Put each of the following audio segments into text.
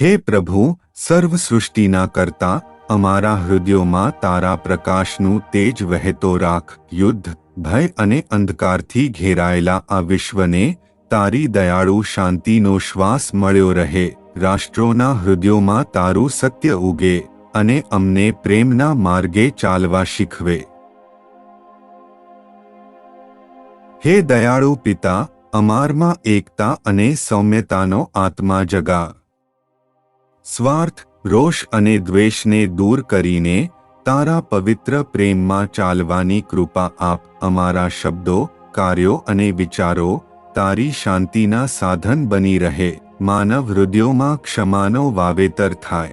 હે પ્રભુ સર્વ સૃષ્ટિના કરતા, અમારા હૃદયોમાં તારા પ્રકાશનું તેજ વહેતો રાખ, યુદ્ધ, ભય અને અંધકારથી ઘેરાયેલા આ વિશ્વને, તારી દયાળુ શાંતિનો શ્વાસ મળ્યો રહે, રાષ્ટ્રોના હૃદયોમાં તારું સત્ય ઉગે, અને અમને પ્રેમના માર્ગે ચાલવા શીખવે. હે દયાળુ પિતા, અમારમાં એકતા અને સૌમ્યતાનો આત્મા જગા. સ્વાર્થ, રોષ અને દ્વેષને દૂર કરીને તારા પવિત્ર પ્રેમમાં ચાલવાની કૃપા આપ. અમારા શબ્દો, કાર્યો અને વિચારો તારી શાંતિના સાધન બની રહે. માનવ હૃદયોમાં ક્ષમાનો વાવેતર થાય.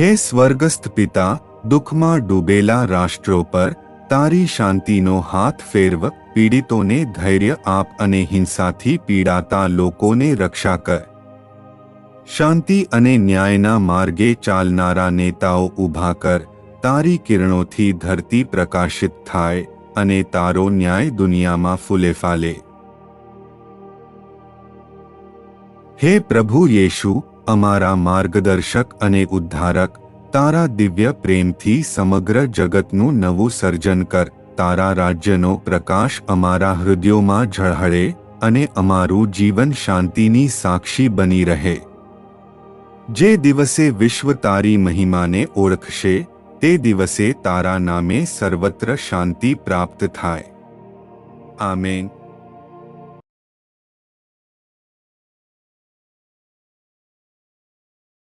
હે સ્વર્ગસ્થ પિતા, દુઃખમાં ડૂબેલા રાષ્ટ્રો પર તારી શાંતિનો હાથ ફેરવ. પીડિતોને ધૈર્ય આપ અને હિંસાથી પીડાતા લોકોને રક્ષા કર. શાંતિ અને ન્યાયના માર્ગે ચાલનારા નેતાઓ ઊભા કર. તારી કિરણોથી ધરતી પ્રકાશિત થાય અને તારો ન્યાય દુનિયામાં ફૂલે ફાલે હે પ્રભુ યેશુ, અમારા માર્ગદર્શક અને ઉદ્ધારક, તારા દિવ્ય પ્રેમથી સમગ્ર જગતનું નવું સર્જન કર. તારા રાજ્યનો પ્રકાશ અમારા હૃદયોમાં ઝળહળે અને અમારું જીવન શાંતિની સાક્ષી બની રહે. જે દિવસે વિશ્વ તારી મહિમાને ઓળખશે, તે દિવસે તારા નામે સર્વત્ર શાંતિ પ્રાપ્ત થાય. આમેન.